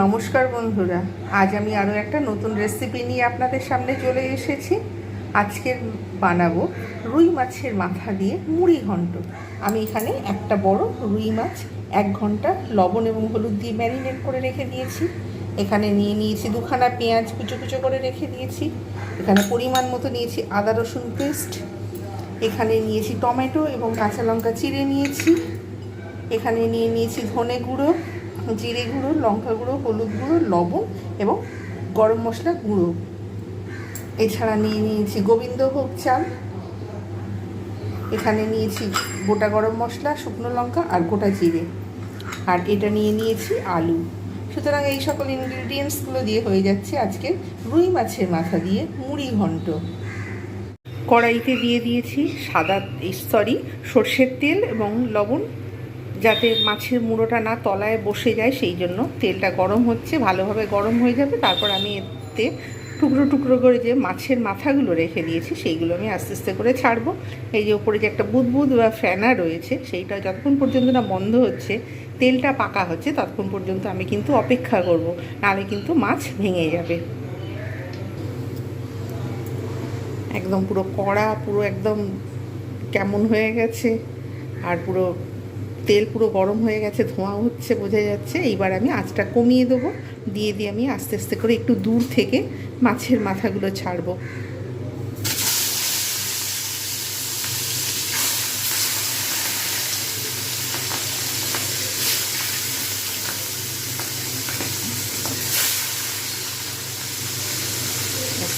নমস্কার বন্ধুরা, আজ আমি আরও একটা নতুন রেসিপি নিয়ে আপনাদের সামনে চলে এসেছি। আজকের বানাবো রুই মাছের মাথা দিয়ে মুড়ি ঘন্ট। আমি এখানে একটা বড় রুই মাছ, এক ঘণ্টা লবণ এবং হলুদ দিয়ে ম্যারিনেট করে রেখে দিয়েছি। এখানে নিয়ে নিয়েছি দুখানা পেঁয়াজ কুচো কুচো করে রেখে দিয়েছি। এখানে পরিমাণ মতো নিয়েছি আদা রসুন পেস্ট এখানে নিয়েছি টমেটো এবং কাঁচা লঙ্কা চিড়ে নিয়েছি। এখানে নিয়ে নিয়েছি ধনে গুঁড়ো। জিরে গুঁড়ো, লঙ্কা গুঁড়ো, হলুদ গুঁড়ো, লবণ এবং গরম মশলা গুঁড়ো। এছাড়া নিয়ে নিয়েছি গোবিন্দভোগ চাল। এখানে নিয়েছি গোটা গরম মশলা, শুকনো লঙ্কা আর গোটা জিরে। আর এটা নিয়ে নিয়েছি আলু। সুতরাং এই সকল ইনগ্রিডিয়েন্টসগুলো দিয়ে হয়ে যাচ্ছে আজকে রুই মাছের মাথা দিয়ে মুড়ি ঘন্ট। কড়াইতে দিয়ে দিয়েছি সাদা সরি সর্ষের তেল এবং লবণ। যাতে মাছের মুড়োটা না তলায় বসে যায়, সেই জন্য তেলটা গরম হচ্ছে, ভালোভাবে গরম হয়ে যাবে। তারপর আমি এতে টুকরো টুকরো করে যে মাছের মাথাগুলো রেখে দিয়েছি, সেইগুলো আমি আস্তে আস্তে করে ছাড়বো। এই যে ওপরে যে একটা বুদবুদ বা ফ্যানা রয়েছে, সেইটা যতক্ষণ পর্যন্ত না বন্ধ হচ্ছে, তেলটা পাকা হচ্ছে, ততক্ষণ পর্যন্ত আমি কিন্তু অপেক্ষা করব। নাহলে কিন্তু মাছ ভেঙে যাবে। একদম পুরো কড়া, পুরো একদম কেমন হয়ে গেছে, আর পুরো তেল পুরো গরম হয়ে গেছে, ধোঁয়া হচ্ছে, বোঝা যাচ্ছে। এইবার আমি আঁচটা কমিয়ে দেবো। দিয়ে দিয়ে আমি আস্তে আস্তে করে একটু দূর থেকে মাছের মাথাগুলো ছাড়বো।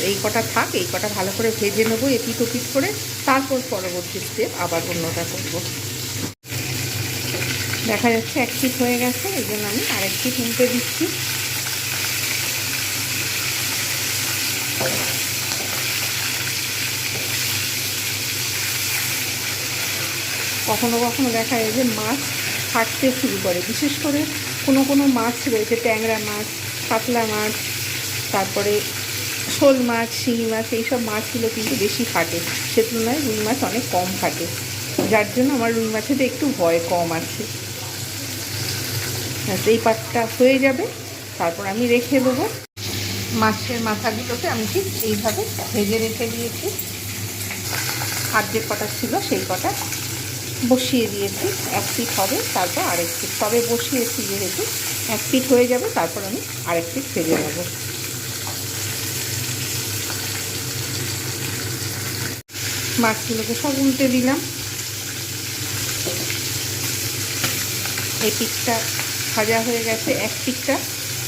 এই কটা থাক, এই কটা ভালো করে ভেজে নেব এপিট ওপিট করে। তারপর পরবর্তী স্টেপ আবার অন্যটা করব। দেখা যাচ্ছে এক পিস হয়ে গেছে, এই জন্য আমি আরেক পিস উল্টে দিচ্ছি। কখনো কখনো দেখা যায় যে মাছ ফাটতে শুরু করে, বিশেষ করে কোনো কোনো মাছ রয়েছে, ট্যাংরা মাছ কাতলা মাছ, তারপরে শোল মাছ, শিঙি মাছ, এইসব মাছগুলো কিন্তু বেশি ফাটে সে তুলনায় রুই মাছ অনেক কম ফাটে যার জন্য আমার রুই মাছেতে একটু ভয় কম আছে। এই পাটটা হয়ে যাবে, তারপর আমি রেখে দেবো। মাছের মাথাগুলোকে আমি ঠিক এইভাবে ভেজে রেখে দিয়েছি। আর যে কটা ছিল, সেই কটা বসিয়ে দিয়েছি। এক পিট হবে, তারপর আরেক পিট তবে বসিয়েছি যেহেতু, এক পিট হয়ে যাবে, তারপর আমি আরেক পিট ভেজে নেব। মাছগুলোকে সব উল্টে দিলাম। এই পিঠটা ভাজা হয়ে গেছে এক পিঠটা।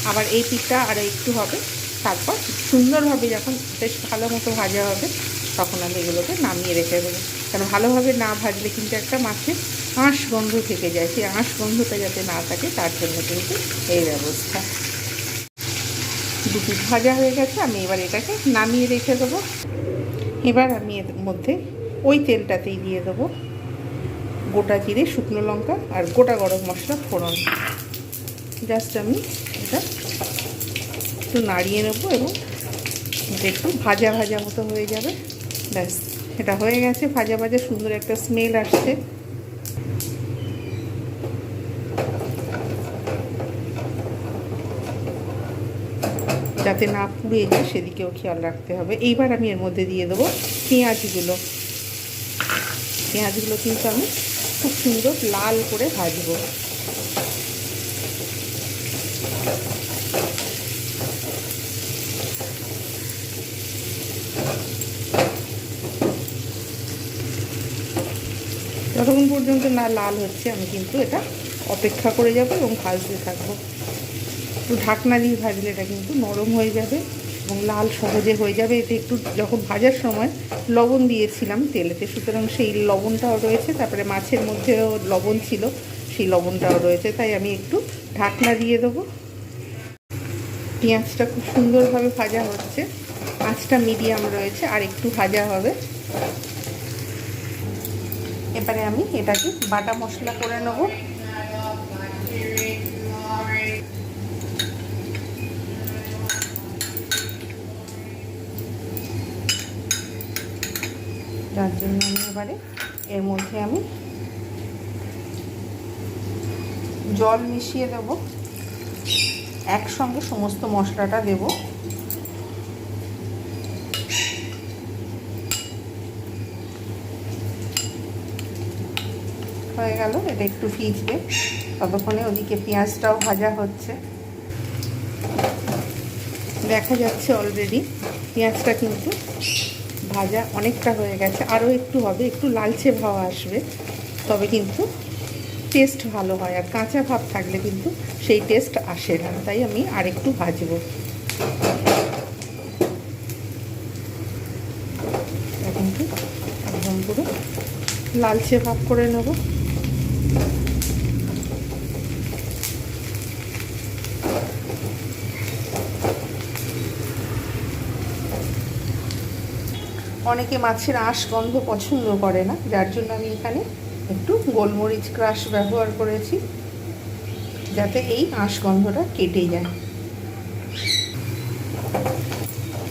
আবার এই পিঠটা আর একটু হবে। তারপর সুন্দরভাবে যখন বেশ ভালো মতো ভাজা হবে, তখন আমি এগুলোকে নামিয়ে রেখে দেবো। কারণ ভালোভাবে না ভাজলে কিন্তু একটা মাছের আঁশ গন্ধ থেকে যায়। সেই আঁশ গন্ধটা যাতে না থাকে, তার জন্য কিন্তু এই ব্যবস্থা। দুটি ভাজা হয়ে গেছে, আমি এবার এটাকে নামিয়ে রেখে দেবো। এবার আমি এর মধ্যে ওই তেলটাতেই দিয়ে দেবো গোটা জিরে, শুকনো লঙ্কা আর গোটা গরম মশলা ফোড়ন। জাস্ট আমি এটা একটু নাড়িয়ে নেব এবং একটু ভাজা ভাজা মতো হয়ে যাবে। ব্যাস, এটা হয়ে গেছে। ভাজা ভাজা সুন্দর একটা স্মেল আসছে। যাতে না পুড়ে যায়, সেদিকেও খেয়াল রাখতে হবে। এইবার আমি এর মধ্যে দিয়ে দেবো পেঁয়াজগুলো। পেঁয়াজগুলো কিন্তু আমি খুব সুন্দর লাল করে ভাজবো। যতক্ষণ পর্যন্ত না লাল হচ্ছে, আমি কিন্তু এটা অপেক্ষা করে যাব এবং ভাজতে থাকব। একটু ঢাকনা দিয়ে ভাজলে এটা কিন্তু নরম হয়ে যাবে এবং লাল সহজে হয়ে যাবে। এতে একটু যখন ভাজার সময় লবণ দিয়েছিলাম তেলেতে, সুতরাং সেই লবণটাও রয়েছে। তারপরে মাছের মধ্যেও লবণ ছিল, সেই লবণটাও রয়েছে। তাই আমি একটু ঢাকনা দিয়ে দেবো। পেঁয়াজটা খুব সুন্দরভাবে ভাজা হচ্ছে। আঁচটা মিডিয়াম রয়েছে, আর একটু ভাজা হবে। এবারে আমি এটাকে বাটা মশলা করে নেব। যার জন্য আমি এবারে এর মধ্যে আমি জল মিশিয়ে দেবো। একসঙ্গে সমস্ত মশলাটা দেব। হয়ে গেল, এটা একটু ভিজবে। ততক্ষণে ওদিকে পেঁয়াজটাও ভাজা হচ্ছে। দেখা যাচ্ছে অলরেডি পেঁয়াজটা কিন্তু ভাজা অনেকটা হয়ে গেছে। আরও একটু হবে, একটু লালচে ভাব আসবে, তবে কিন্তু টেস্ট ভালো হয়। আর কাঁচা ভাব থাকলে কিন্তু সেই টেস্ট আসে না। তাই আমি আরেকটু ভাজবো। কিন্তু লালচে ভাব করে নেব। অনেকে মাছের আঁশ গন্ধ পছন্দ করে না, যার জন্য আমি এখানে একটু গোলমরিচ ক্রাশ ব্যবহার করেছি, যাতে এই আঁশ গন্ধটা কেটে যায়।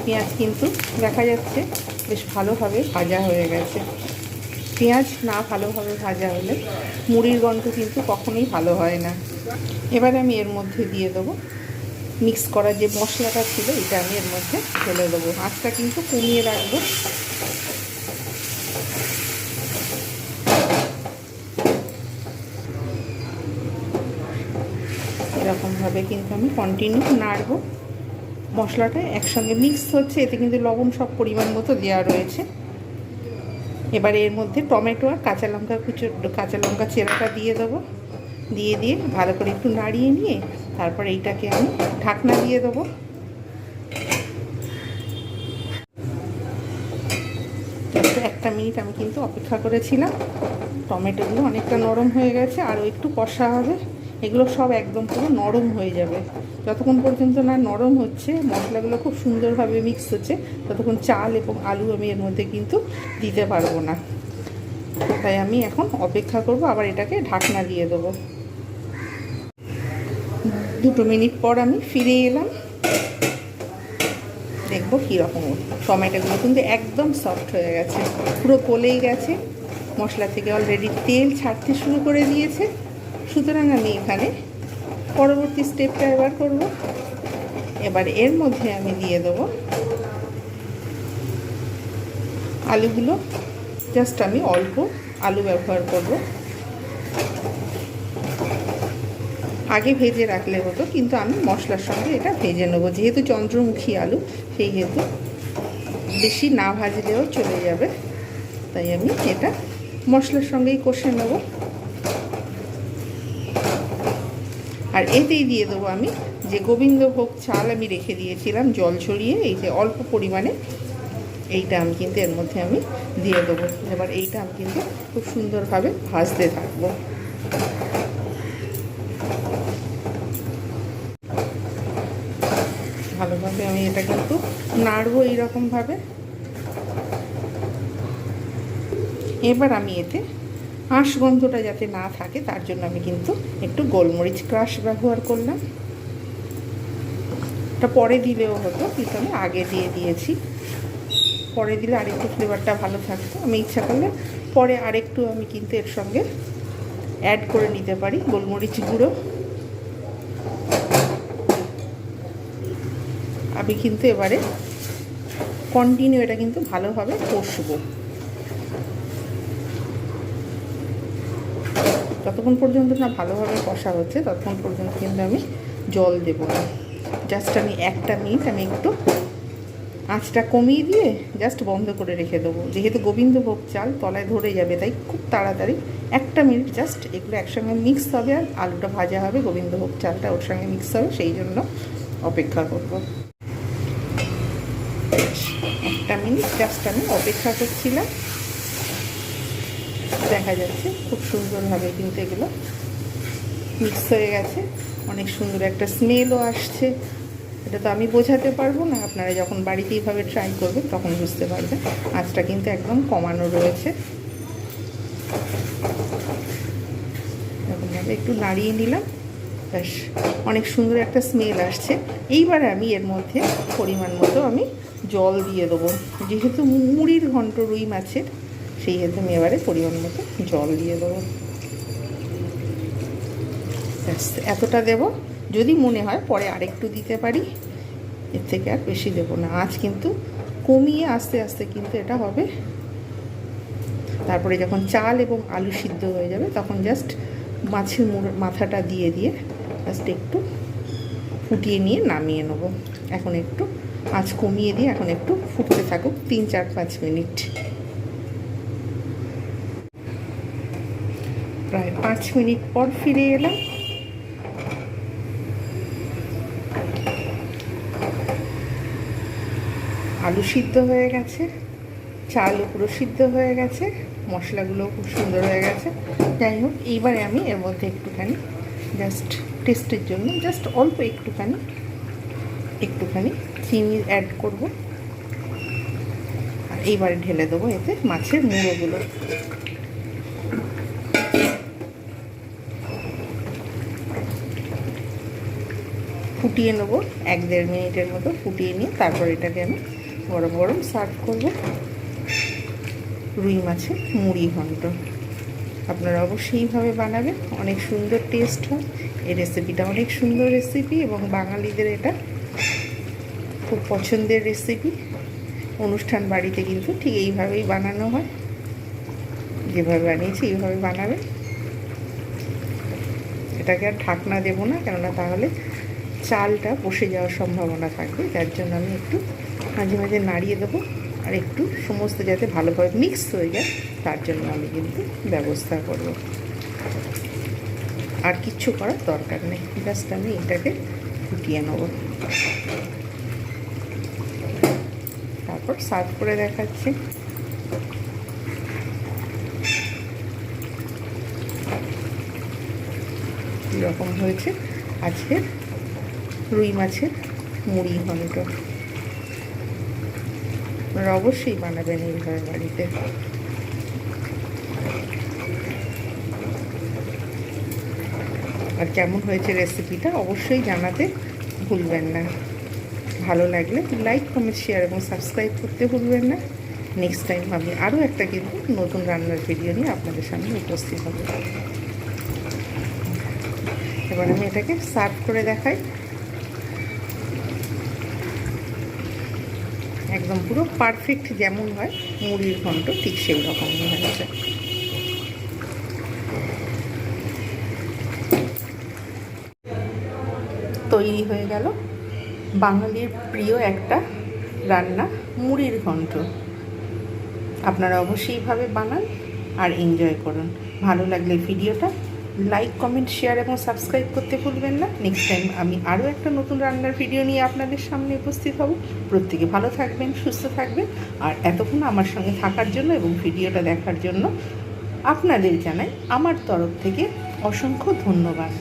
পেঁয়াজ কিন্তু দেখা যাচ্ছে বেশ ভালোভাবে ভাজা হয়ে গেছে। পেঁয়াজ না ভালোভাবে ভাজা হলে মুড়ির গন্ধ কিন্তু কখনোই ভালো হয় না। এবারে আমি এর মধ্যে দিয়ে দেবো মিক্স করা যে মশলাটা ছিল, এটা আমি এর মধ্যে ফেলে দেবো। আঁচটা কিন্তু কমিয়ে রাখব। এরকমভাবে কিন্তু আমি কন্টিনিউ নাড়ব। মশলাটা একসঙ্গে মিক্স হচ্ছে, এতে কিন্তু লবণ সব পরিমাণ মতো দেওয়া রয়েছে। এবার এর মধ্যে টমেটো আর কাঁচা লঙ্কা কুচো, কাঁচা লঙ্কা চেরাটা দিয়ে দেবো। দিয়ে দিয়ে ভালো করে একটু নাড়িয়ে নিয়ে তারপর এইটাকে আমি ঢাকনা দিয়ে দেবো। একটা মিনিট আমি কিন্তু অপেক্ষা করেছিলাম। টমেটোগুলো অনেকটা নরম হয়ে গেছে, আরও একটু কষা হবে। এগুলো সব একদম পুরো নরম হয়ে যাবে। যতক্ষণ পর্যন্ত না নরম হচ্ছে, মশলাগুলো খুব সুন্দরভাবে মিক্স হচ্ছে, ততক্ষণ চাল এবং আলু আমি এর মধ্যে কিন্তু দিতে পারব না। তাই আমি এখন অপেক্ষা করব, আবার এটাকে ঢাকনা দিয়ে দেবো। দুটো মিনিট পর আমি ফিরে এলাম। দেখব কীরকম টমেটোগুলো কিন্তু একদম সফট হয়ে গেছে, পুরো গলেই গেছে। মশলা থেকে অলরেডি তেল ছাড়তে শুরু করে দিয়েছে। সুতরাং আমি এখানে পরবর্তী স্টেপটা এবার করব। এবার এর মধ্যে আমি দিয়ে দেবো আলুগুলো। জাস্ট আমি অল্প আলু ব্যবহার করব। আগে ভেজে রাখলে হতো, কিন্তু আমি মশলার সঙ্গে এটা ভেজে নেব। যেহেতু চন্দ্রমুখী আলু, সেই হেতু বেশি না ভাজলেও চলে যাবে। তাই আমি এটা মশলার সঙ্গেই কষে নেব। আর এতেই দিয়ে দেবো আমি যে গোবিন্দভোগ চাল আমি রেখে দিয়েছিলাম, জল ছড়িয়ে, এই যে অল্প পরিমাণে এইটা আমি কিন্তু এর মধ্যে আমি দিয়ে দেবো। এবার এইটা আমি কিন্তু খুব সুন্দরভাবে ভাজতে থাকব। ভালোভাবে আমি এটা কিন্তু নাড়বো এইরকমভাবে। এবার আমি এতে আঁশ গন্ধটা যাতে না থাকে, তার জন্য আমি কিন্তু একটু গোলমরিচ ক্রাশ ব্যবহার করলাম। এটা পরে দিলেও হতো, কিন্তু আমি আগে দিয়ে দিয়েছি। পরে দিলে আরেকটু ফ্লেভারটা ভালো থাকতো। আমি ইচ্ছা করলে পরে আরেকটু আমি কিন্তু এর সঙ্গে অ্যাড করে নিতে পারি, গোলমরিচ গুঁড়ো। আমি কিন্তু এবারে কন্টিনিউ এটা কিন্তু ভালোভাবে কষবো। যতক্ষণ পর্যন্ত না ভালোভাবে কষা হচ্ছে, ততক্ষণ পর্যন্ত কিন্তু আমি জল দেবো না। জাস্ট আমি একটা মিনিট আমি একটু আঁচটা কমিয়ে দিয়ে জাস্ট বন্ধ করে রেখে দেবো। যেহেতু গোবিন্দভোগ চাল তলায় ধরে যাবে, তাই খুব তাড়াতাড়ি একটা মিনিট জাস্ট এগুলো একসঙ্গে মিক্স হবে আর আলুটা ভাজা হবে, গোবিন্দভোগ চালটা ওর সঙ্গে মিক্স হবে, সেই জন্য অপেক্ষা করব। একটা মিনিট জাস্ট আমি অপেক্ষা করছিলাম। দেখা যাচ্ছে, খুব সুন্দরভাবে কিন্তু এগুলো মিক্স হয়ে গেছে। অনেক সুন্দর একটা স্মেলও আসছে। এটা তো আমি বোঝাতে পারব না, আপনারা যখন বাড়িতে এইভাবে ট্রাই করবেন তখন বুঝতে পারবেন। আঁচটা কিন্তু একদম কমানো রয়েছে। এরকমভাবে একটু নাড়িয়ে নিলাম। ব্যাস, অনেক সুন্দর একটা স্মেল আসছে। এইবারে আমি এর মধ্যে পরিমাণ মতো আমি জল দিয়ে দেবো। যেহেতু মুড়ির ঘন্ট রুই মাছের সেই হেতু আমি এবারে পরিমাণ মতো জল দিয়ে দেবো। এতটা দেব। যদি মনে হয় পরে আরেকটু দিতে পারি, এর থেকে আর বেশি দেবো না। আজ কিন্তু কমিয়ে আস্তে আস্তে কিন্তু এটা হবে। তারপরে যখন চাল এবং আলু সিদ্ধ হয়ে যাবে, তখন জাস্ট মাছের মাথাটা দিয়ে দিয়ে জাস্ট একটু ফুটিয়ে নিয়ে নামিয়ে নেব। এখন একটু আঁচ কমিয়ে দিয়ে এখন একটু ফুটতে থাকুক, তিন, চার, পাঁচ মিনিট। প্রায় পাঁচ মিনিট পর ফিরে এলাম। আলু সিদ্ধ হয়ে গেছে, চালও পুরো সিদ্ধ হয়ে গেছে মশলাগুলো খুব সুন্দর হয়ে গেছে। যাই হোক, এইবারে আমি এর মধ্যে একটুখানি জাস্ট টেস্টের জন্য জাস্ট অল্প একটুখানি একটুখানি চিনি অ্যাড করব। আর এইবারে ঢেলে দেবো এতে মাছের মুড়োগুলো। ফুটিয়ে নেব, এক দেড় মিনিটের মতো ফুটিয়ে নিয়ে তারপর এটাকে আমি গরম গরম সার্ভ করব। রুই মাছের মুড়ি ঘন্ট। আপনারা অবশ্যইভাবে বানাবেন, অনেক সুন্দর টেস্ট হয়। এই রেসিপিটা অনেক সুন্দর রেসিপি এবং বাঙালিদের এটা খুব পছন্দের রেসিপি অনুষ্ঠান বাড়িতে কিন্তু ঠিক এইভাবেই বানানো হয়। যেভাবে বানিয়েছি এইভাবে বানাবেন। এটাকে আর ঢাকনা দেবো না, কেননা তাহলে চালটা বসে যাওয়ার সম্ভাবনা থাকবে যার জন্য আমি একটু মাঝে মাঝে নাড়িয়ে দেবো আর একটু সমস্ত যাতে ভালোভাবে মিক্স হয়ে যায়, তার জন্য আমি কিন্তু ব্যবস্থা করব। আর কিচ্ছু করার দরকার নেই জাস্ট আমি এটাকে ফুটিয়ে নেব। তারপর সার্ভ করে দেখাচ্ছি। কীরকম হয়েছে আজকের রুই মাছের মুড়ি ঘন্ট আপনারা অবশ্যই বানাবেন এইভাবে বাড়িতে। আর কেমন হয়েছে রেসিপিটা অবশ্যই জানাতে ভুলবেন না। ভালো লাগলে লাইক কমেন্ট শেয়ার এবং সাবস্ক্রাইব করতে ভুলবেন না। নেক্সট টাইম আমি আরও একটা কিন্তু নতুন রান্নার ভিডিও নিয়ে আপনাদের সামনে উপস্থিত হব। এবার আমি এটাকে সার্ভ করে দেখাই। একদম পুরো পারফেক্ট যেমন হয়, মুড়ির ঘন্ট ঠিক সেই রকমই হয়েছে তৈরি হয়ে গেল বাঙালির প্রিয় একটা রান্না, মুড়ির ঘন্ট। আপনারা অবশ্যই এইভাবে বানান আর এনজয় করুন। ভালো লাগলে ভিডিওটা লাইক কমেন্ট শেয়ার এবং সাবস্ক্রাইব করতে ভুলবেন না। নেক্সট টাইম আমি আরও একটা নতুন রান্নার ভিডিও নিয়ে আপনাদের সামনে উপস্থিত হব। প্রত্যেকে ভালো থাকবেন, সুস্থ থাকবেন। আর এতক্ষণ আমার সঙ্গে থাকার জন্য এবং ভিডিওটা দেখার জন্য আপনাদের জানাই আমার তরফ থেকে অসংখ্য ধন্যবাদ।